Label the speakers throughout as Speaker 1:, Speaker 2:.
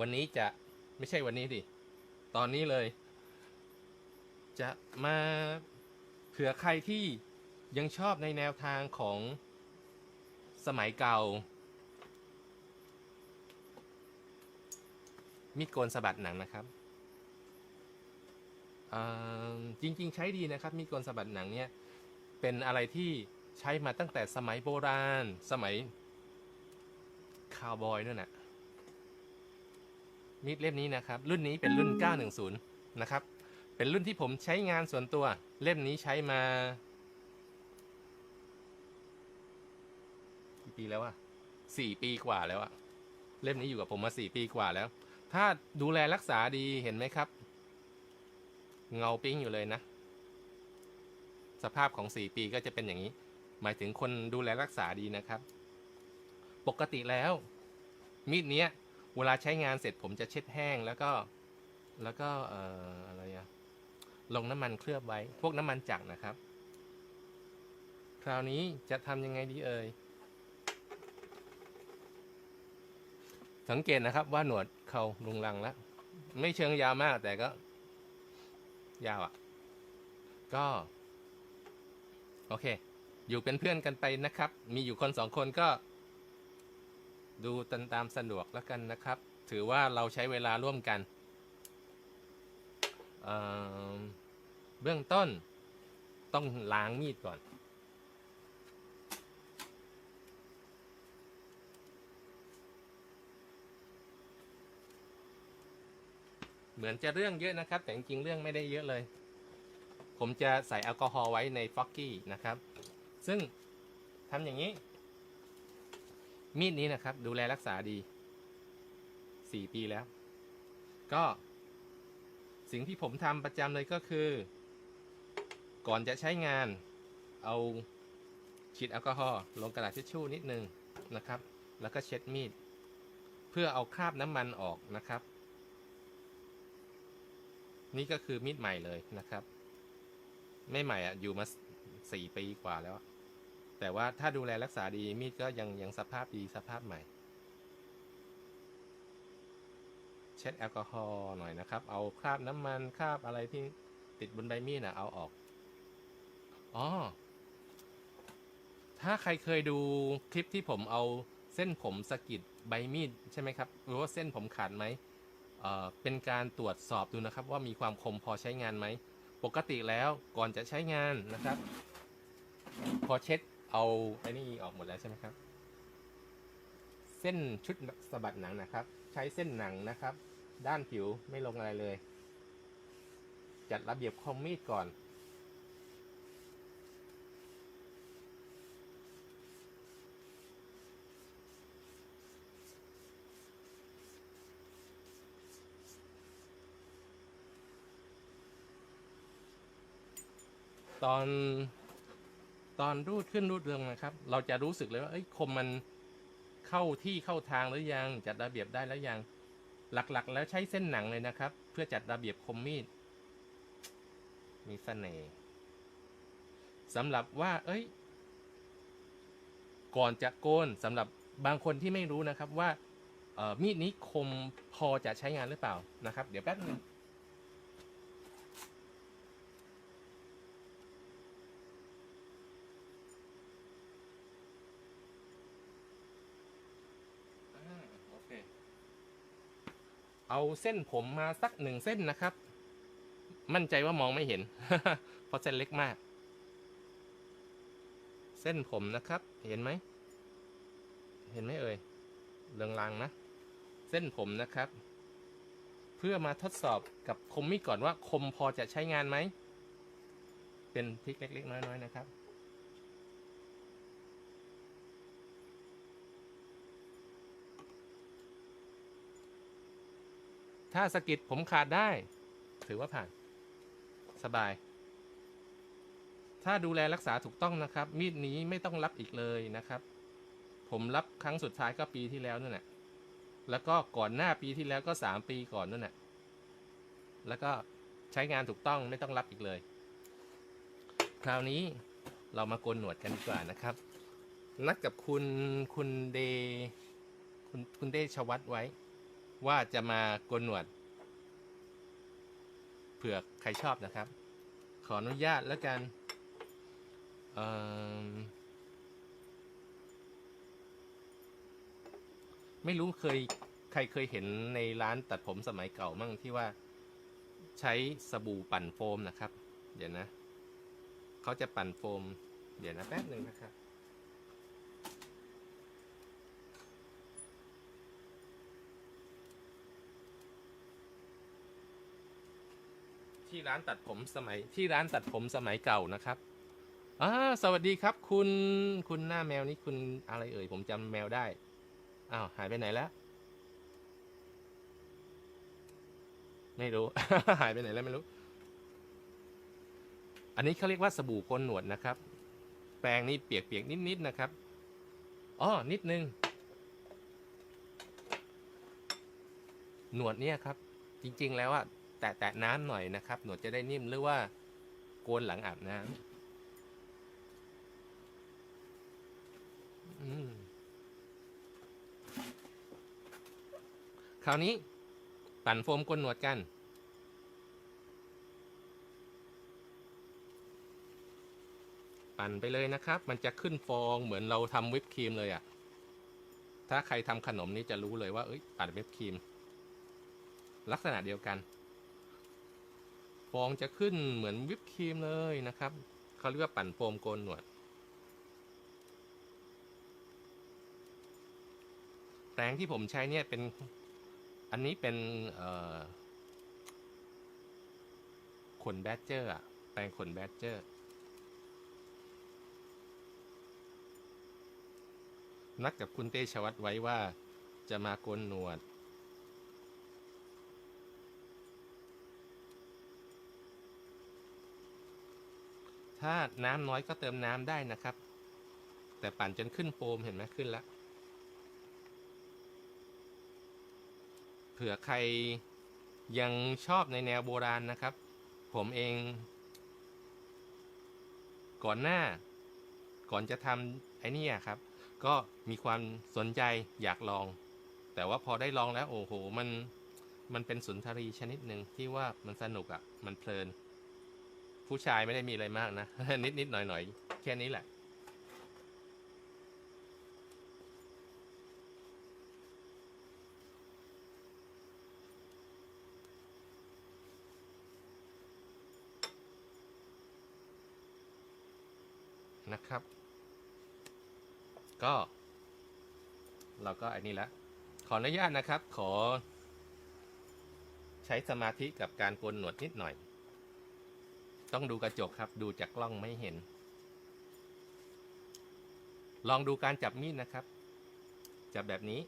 Speaker 1: วันนี้จะไม่ใช่วันนี้ดิ ตอนนี้เลย จะมาเผื่อใครที่ยังชอบในแนวทางของสมัยเก่า มีดโกนสะบัดหนังนะครับจริง ๆ ใช้ดีนะครับ มีดโกนสะบัดหนังเนี่ย เป็นอะไรที่ใช้มาตั้งแต่สมัยโบราณ สมัยคาวบอยนั่นน่ะ มีดเล่มนี้นะครับ รุ่นนี้เป็นรุ่น 910 นะครับ เป็นรุ่นที่ผมใช้งานส่วนตัว เล่มนี้ใช้มากี่ปีแล้วอะสี่ปีกว่าแล้วอะเล่มนี้อยู่กับผมมาสี่ปีกว่าแล้ว ถ้าดูแลรักษาดีเห็นไหมครับ เงาปิ้งอยู่เลยนะ สภาพของสี่ปีก็จะเป็นอย่างนี้ หมายถึงคนดูแลรักษาดีนะครับ ปกติแล้ว มีดเนี้ย เวลาใช้งานเสร็จผมจะเช็ดแห้งแล้วก็แล้วก็เอ่ออะไรอะลงน้ำมันเคลือบไว้ พวกน้ำมันจักรนะครับ คราวนี้จะทำยังไงดีเอ่ยสังเกตนะครับว่าหนวดเขาลุงลังแล้วไม่เชิงยาวมากแต่ก็ ยาวอะ่ะ ก็ โอเค อยู่เป็นเพื่อนกันไปนะครับ มีอยู่คนสองคนก็ ดูตามตามสะดวกแล้วกันนะครับ ถือว่าเราใช้เวลาร่วมกันเเบื้องต้นต้องล้างมีดก่อน เหมือนจะเรื่องเยอะนะครับ แต่จริงเรื่องไม่ได้เยอะเลย ผมจะใส่แอลกอฮอล์ไว้ในฟอกกี้นะครับ ซึ่งทำอย่างนี้ มีดนี้นะครับ ดูแลรักษาดีสี่ปีแล้ว ก็ สิ่งที่ผมทำประจำเลยก็คือ ก่อนจะใช้งาน เอาฉีดแอลกอฮอล์ลงกระดาษทิชชู่นิดนึงนะครับ แล้วก็เช็ดมีด เพื่อเอาคราบน้ำมันออกนะครับ นี่ก็คือมีดใหม่เลยนะครับ ไม่ใหม่อะอยู่มาสี่ปีกว่าแล้ว แต่ว่าถ้าดูแลรักษาดีมีดก็ยังยังสภาพดีสภาพใหม่ เช็ดแอลกอฮอล์หน่อยนะครับ เอาคราบน้ำมันคราบอะไรที่ติดบนใบมีดนะเอาออกอ๋อถ้าใครเคยดูคลิปที่ผมเอาเส้นผมสกิดใบมีดใช่ไหมครับหรือว่าเส้นผมขาดไหมเอ่อเป็นการตรวจสอบดูนะครับ ว่ามีความคมพอใช้งานไหม ปกติแล้วก่อนจะใช้งานนะครับ พอเช็ด เอาไอ้นี่ออกหมดแล้วใช่ไหมครับ เส้นชุดสะบัดหนังนะครับ ใช้เส้นหนังนะครับ ด้านผิวไม่ลงอะไรเลย จัดระเบียบคมมีดก่อนตอน ตอนรูดขึ้นรูดลงนะครับ เราจะรู้สึกเลยว่าเอ้ยคมมันเข้าที่เข้าทางหรือยังจัดระเบียบได้แล้วยังหลักๆ แล้วใช้เส้นหนังเลยนะครับ เพื่อจัดระเบียบคมมีด มีเสน่ห์สำหรับว่า เอ้ย ก่อนจะโกนสำหรับบางคนที่ไม่รู้นะครับว่ามีดนี้คมพอจะใช้งานหรือเปล่านะครับ เดี๋ยวแป๊บนึง อ่าโอเค เอาเส้นผมมาสักหนึ่งเส้นนะครับ มั่นใจว่ามองไม่เห็น เพราะเส้นเล็กมาก เส้นผมนะครับ เห็นไหม เห็นไหมเอ่ยเรืองรางนะ เส้นผมนะครับ เพื่อมาทดสอบกับคมมีดก่อนว่า คมพอจะใช้งานไหม เป็นทริกเล็กๆน้อยๆนะครับ ถ้าสกิดผมขาดได้ ถือว่าผ่าน สบาย ถ้าดูแลรักษาถูกต้องนะครับ มีดนี้ไม่ต้องรับอีกเลยนะครับ ผมรับครั้งสุดท้ายก็ปีที่แล้วนั่นแหละแล้วก็ก่อนหน้าปีที่แล้วก็สามปีก่อนนั่นแหละแล้วก็ใช้งานถูกต้องไม่ต้องรับอีกเลย คราวนี้เรามาโกนหนวดกันดีกว่านะครับ นัดกับคุณคุณเด คุณคุณเดชวัตไว้ ว่าจะมาโกนหนวด เผื่อใครชอบนะครับ ขออนุญาตแล้วกันไม่รู้เคยใครเคยเห็นในร้านตัดผมสมัยเก่ามั่งที่ว่าใช้สบู่ปั่นโฟมนะครับ เดี๋ยวนะ เขาจะปั่นโฟม เดี๋ยวนะแป๊บหนึ่งนะครับ ที่ร้านตัดผมสมัยที่ร้านตัดผมสมัยเก่านะครับอ่าสวัสดีครับคุณคุณหน้าแมวนี่คุณอะไรเอ่ยผมจำแมวได้อ้าวหายไปไหนแล้ว ไม่รู้ หายไปไหนแล้วไม่รู้ อันนี้เขาเรียกว่าสบู่โกนหนวดนะครับ แปรงนี่เปียกๆนิดๆนะครับอ๋อนิดนึงหนวดเนี่ยครับ จริง ๆ แล้วอะ ตะแตะน้ำหน่อยนะครับ หนวดจะได้นิ่มหรือว่าโกนหลังอาบน้ำอืมคราวนี้ปั่นโฟมโกนหนวดกัน ปั่นไปเลยนะครับ มันจะขึ้นฟองเหมือนเราทำวิปครีมเลยอะ่ะ ถ้าใครทำขนมนี้จะรู้เลยว่าเอ้ยปั่นวิปครีม ลักษณะเดียวกัน องจะขึ้นเหมือนวิปครีมเลยนะครับเขาเรียกว่าปั่นโฟมโกนหนวด แปรงที่ผมใช้เนี่ยเป็นอันนี้เป็นขนแบดเจอร์อะแปรงขนแบดเจอร์นัดกับคุณเตชวัตไว้ว่าจะมาโกนหนวด ถ้าน้ำน้อยก็เติมน้ำได้นะครับ แต่ปั่นจนขึ้นโฟมเห็นไหมขึ้นแล้วเผื่อใครยังชอบในแนวโบราณนะครับ ผมเอง ก่อนหน้า ก่อนจะทำไอ้นี่ครับ ก็มีความสนใจอยากลอง แต่ว่าพอได้ลองแล้วโอ้โห มันมันเป็นสุนทรีชนิดหนึ่งที่ว่ามันสนุกอะ่ะ มันเพลิน ผู้ชายไม่ได้มีอะไรมากนะ นิดนิดหน่อยหน่อยแค่นี้แหละ นะครับ ก็ เราก็อันนี้ละ ขออนุญาตนะครับ ขอ ใช้สมาธิกับการโกนหนวดนิดหน่อย ต้องดูกระจกครับ ดูจากกล้องไม่เห็น ลองดูการจับมีดนะครับ จับแบบนี้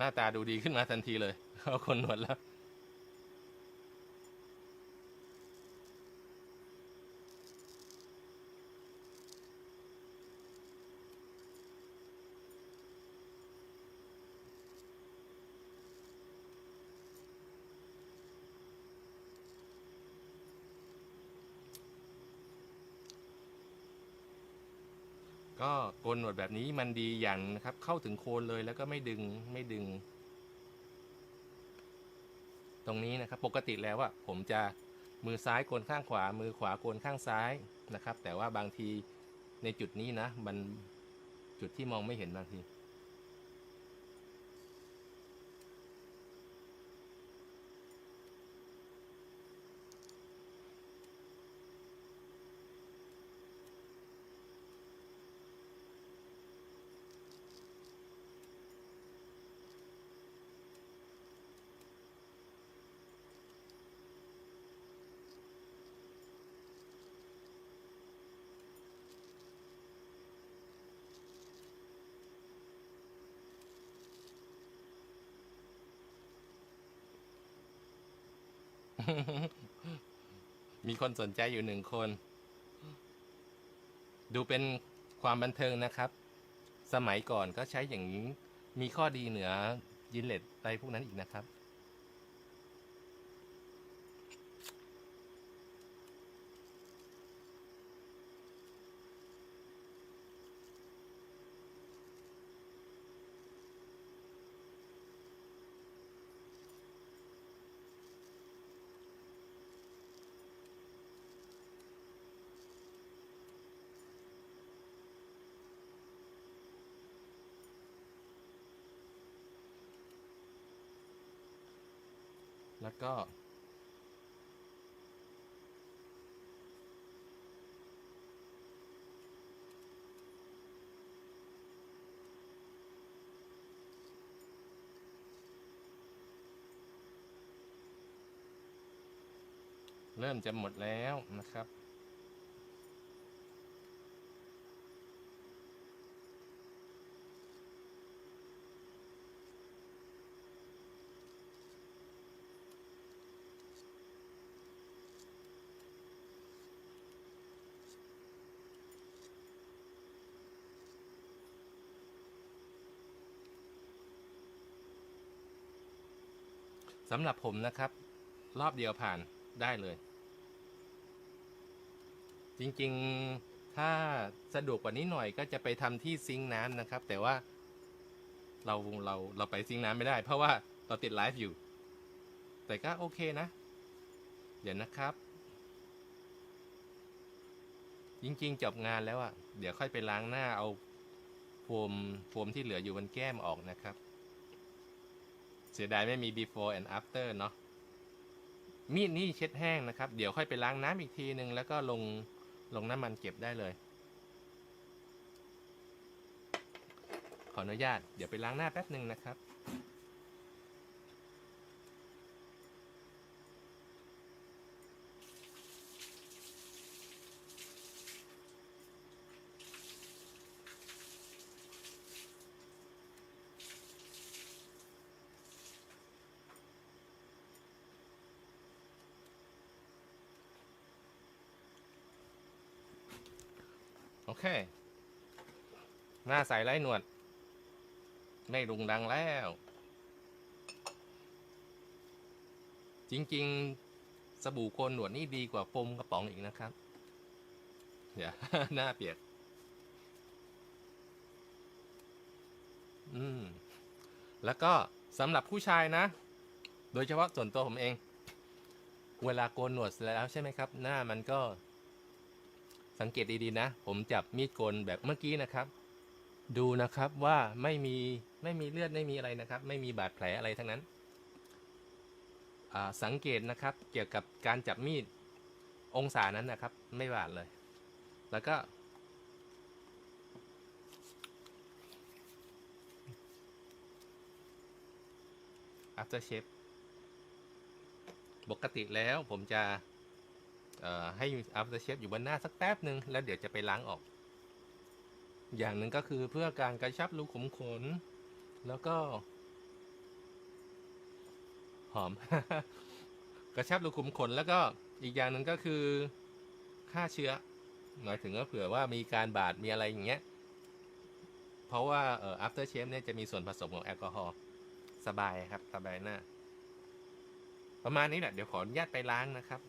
Speaker 1: น้าตาดูดีขึ้นมาทันทีเลยเอาคนหนวดแล้ว ก็โกนหนวดแบบนี้มันดีอย่างนะครับ เข้าถึงโคนเลยแล้วก็ไม่ดึงไม่ดึง ตรงนี้นะครับปกติแล้วอะผมจะมือซ้ายโกนข้างขวา มือขวาโกนข้างซ้ายนะครับ แต่ว่าบางทีในจุดนี้นะ มันจุดที่มองไม่เห็นบางที มีคนสนใจอยู่หนึ่งคน ดูเป็นความบันเทิงนะครับ สมัยก่อนก็ใช้อย่างนี้ มีข้อดีเหนือยินเลตอะไรพวกนั้นอีกนะครับ แล้วก็ เริ่มจะหมดแล้วนะครับ สำหรับผมนะครับ รอบเดียวผ่านได้เลย จริงๆถ้าสะดวกกว่านี้หน่อยก็จะไปทำที่ซิงค์น้ำนะครับ แต่ว่าเราเราเราไปซิงค์น้ำไม่ได้ เพราะว่าเราติดไลฟ์อยู่ แต่ก็โอเคนะ เดี๋ยวนะครับ จริงๆจบงานแล้วอะ่ะ เดี๋ยวค่อยไปล้างหน้าเอาโฟมโฟมที่เหลืออยู่บนแก้มออกนะครับ สียดายไม่มี before and after เนาะมีดนี่เช็ดแห้งนะครับ เดี๋ยวค่อยไปล้างน้ำอีกทีหนึ่งแล้วก็ลงลงน้ำมันเก็บได้เลย ขออนุญาต เดี๋ยวไปล้างหน้าแป๊บหนึ่งนะครับ โอเค หน้าใสไร้หนวด ไม่รุงรังแล้ว จริง ๆ สบู่โคนหนวดนี่ดีกว่าโฟมกระป๋องอีกนะครับ เดี๋ยว หน้าเปียก อืม แล้วก็สำหรับผู้ชายนะ โดยเฉพาะส่วนตัวผมเอง เวลาโกนหนวดเสร็จแล้วใช่ไหมครับ หน้ามันก็ สังเกตดีๆนะ ผมจับมีดโกนแบบเมื่อกี้นะครับ ดูนะครับว่าไม่มีไม่มีเลือดไม่มีอะไรนะครับ ไม่มีบาดแผลอะไรทั้งนั้นสังเกตนะครับเกี่ยวกับการจับมีดองศานั้นนะครับ ไม่บาดเลย แล้วก็ after shave ปกติแล้วผมจะ ให้ after shave อยู่บนหน้าสักแป๊บหนึ่งแล้วเดี๋ยวจะไปล้างออก อย่างหนึ่งก็คือเพื่อการกระชับรูขุมขน แล้วก็ หอม กระชับรูขุมขนแล้วก็อีกอย่างหนึ่งก็คือฆ่าเชื้อหมายถึงว่าเผื่อว่ามีการบาดมีอะไรอย่างเงี้ย เพราะว่าเอ่อ after shave เนี่ยจะมีส่วนผสมของแอลกอฮอล์สบายครับสบายหน้าประมาณนี้แหละเดี๋ยวขออนุญาตไปล้างนะครับ